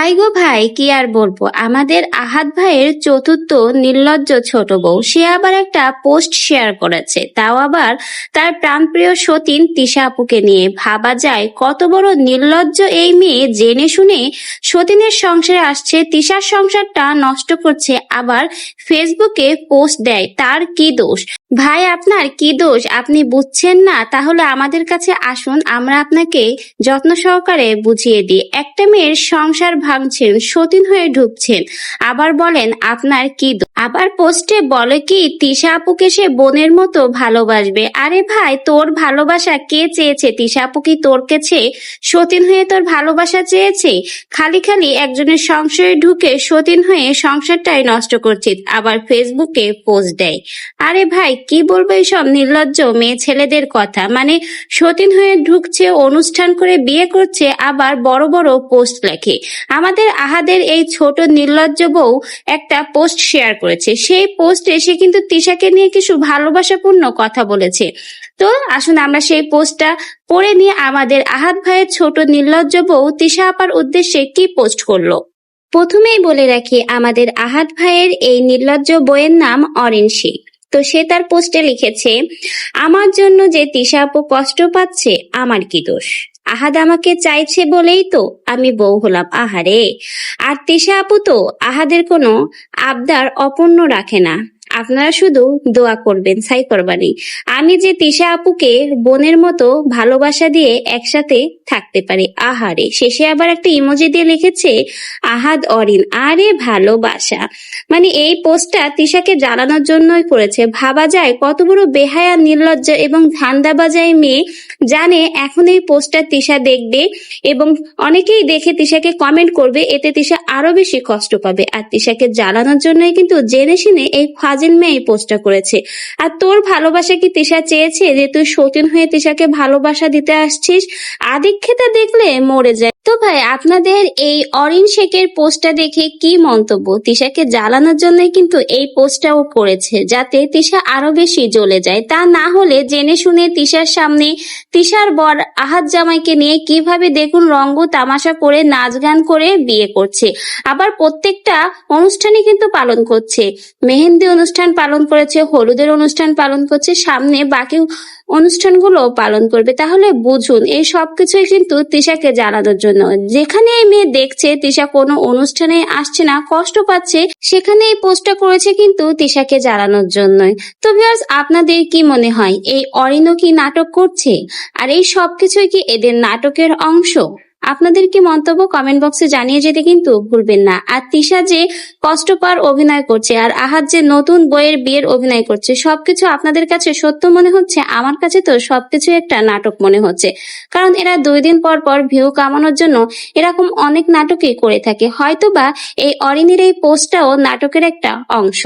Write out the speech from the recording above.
ভাই গো ভাই, কি আর বলব? আমাদের আহাত ভাইয়ের চতুর্থ নির্লজ্জ ছোট বউ। সে আবার একটা পোস্ট শেয়ার করেছে। তাও আবার তার প্রাণপ্রিয় সতীন তিশা আপুকে নিয়ে। ভাবা যায় কত বড় নির্লজ্জ এই মেয়ে। জেনে শুনে সতীনের সংসারে আসছে, তিশার সংসারটা নষ্ট করছে, আবার ফেসবুকে পোস্ট দেয়। তার কি দোষ? ভাই, আপনার কি দোষ? আপনি বুঝছেন না। তাহলে আমাদের কাছে আসুন, আমরা আপনাকে যত্ন সহকারে বুঝিয়ে দিই। একটা মেয়ের সংসার ভাঙছেন, সতীন হয়ে ঢুকছেন। আবার বলেন, আপনার কি দোষ? আবার পোস্টে বলে কি, তিশা আপুকে সে বোনের মতো ভালোবাসবে। আরে ভাই, তোর ভালোবাসা কে চেয়েছে? তিশা আপু কি তোর কাছে সতীন হয়ে তোর ভালোবাসা চেয়েছে? খালি খালি একজনের সংশয়ে ঢুকে সতীন হয়ে সংসারটাই নষ্ট করছিস আবার ফেসবুকে পোস্ট দেয়। আরে ভাই, কি বলব এইসব নির্লজ্জ মেয়ে ছেলেদের কথা? মানে সতীন হয়ে ঢুকছে, অনুষ্ঠান করে বিয়ে করছে, আবার বড় বড় পোস্ট লেখে। আমাদের আহাদের এই ছোট নির্লজ্জ বউ একটা পোস্ট শেয়ার করেছে। সেই পোস্টে সে কিন্তু তিশাকে নিয়ে কিছু ভালোবাসাপূর্ণ কথা বলেছে। তো আসুন আমরা সেই পোস্টটা পড়ে নিয়ে আমাদের আহাত ভাইয়ের ছোট নির্লজ্জ বউ তিশা আপার উদ্দেশ্যে কি পোস্ট করল? প্রথমেই বলে রাখি, আমাদের আহাত ভাইয়ের এই নির্লজ্জ বইয়ের নাম অরেন শেখ তো সে তার পোস্টে লিখেছে, আমার জন্য যে তিশা আপু কষ্ট পাচ্ছে, আমার কি দোষ? আহাদ আমাকে চাইছে বলেই তো আমি বউ হলাম। আহারে, আর তেশা আপু তো আহাদের কোনো আবদার অপূর্ণ রাখে না। আপনারা শুধু দোয়া করবেন সাই করবানি। আমি যে তিশা আপুকে বোনের মতো ভালোবাসা দিয়ে একসাথে থাকতে পারি, আহারে, শেষে আবার একটা ইমোজি দিয়ে লিখেছে, আহাদ অরিন, আরে ভালোবাসা। মানে এই পোস্টটা তিশাকে জ্বালানোর জন্যই করেছে। ভাবা যায় কত বড় বেহায়া, নির্লজ্জ এবং ধান্দাবাজাই মেয়ে জানে এখন এই পোস্টটা তিশা দেখবে এবং অনেকেই দেখে তিশাকে কমেন্ট করবে, এতে তিশা আরও বেশি কষ্ট পাবে। আর তিশাকে জ্বালানোর জন্যই কিন্তু জেনে শুনে এই ফাজিল মেয়ে এই পোস্টটা করেছে। আর তোর ভালোবাসা কি তিশা চেয়েছে? যে তুই সতীন হয়ে তিশাকে ভালোবাসা দিতে আসছিস? আদিক্ষেতা দেখলে মরে যায়। তো ভাই, আপনাদের এই অরিন শেখের পোস্টটা দেখে কি মন্তব্য? তিশাকে জ্বালানোর জন্যই কিন্তু এই পোস্টটাও করেছে, যাতে তিশা আরও বেশি জ্বলে যায়। তা না হলে জেনে শুনে তিশার সামনে তিশার বর আহাত জামাইকে নিয়ে কীভাবে দেখুন রঙ্গ তামাশা করে নাচ গান করে বিয়ে করছে। আবার প্রত্যেকটা অনুষ্ঠানই কিন্তু পালন করছে। মেহেন্দি অনুষ্ঠান পালন করেছে, হলুদের অনুষ্ঠান পালন করছে, সামনে বাকি অনুষ্ঠানগুলো পালন করবে, তাহলে বুঝুন, এই সব কিছুই কিন্তু তিশাকে জানানোর জন্য। যেখানে এই মেয়ে দেখছে, তিশা কোনো অনুষ্ঠানে আসছে না, কষ্ট পাচ্ছে, সেখানে এই পোস্টটা করেছে কিন্তু তিশাকে জানানোর জন্যই। তো ভিউয়ার্স আপনাদের কি মনে হয়, এই অরিনো কি নাটক করছে? আর এই সবকিছুই কি এদের নাটকের অংশ? আপনাদের কি মন্তব্য কমেন্ট বক্সে জানিয়ে যেতে কিন্তু ভুলবেন না। আর তিশা যে কষ্ট পার অভিনয় করছে আর আহাত যে নতুন বইয়ের বিয়ের অভিনয় করছে, সবকিছু আপনাদের কাছে সত্য মনে হচ্ছে? আমার কাছে তো সবকিছু একটা নাটক মনে হচ্ছে। কারণ এরা দুই দিন পর পর ভিউ কামানোর জন্য এরকম অনেক নাটকই করে থাকে। হয়তোবা এই অরিনের এই পোস্টটাও নাটকের একটা অংশ।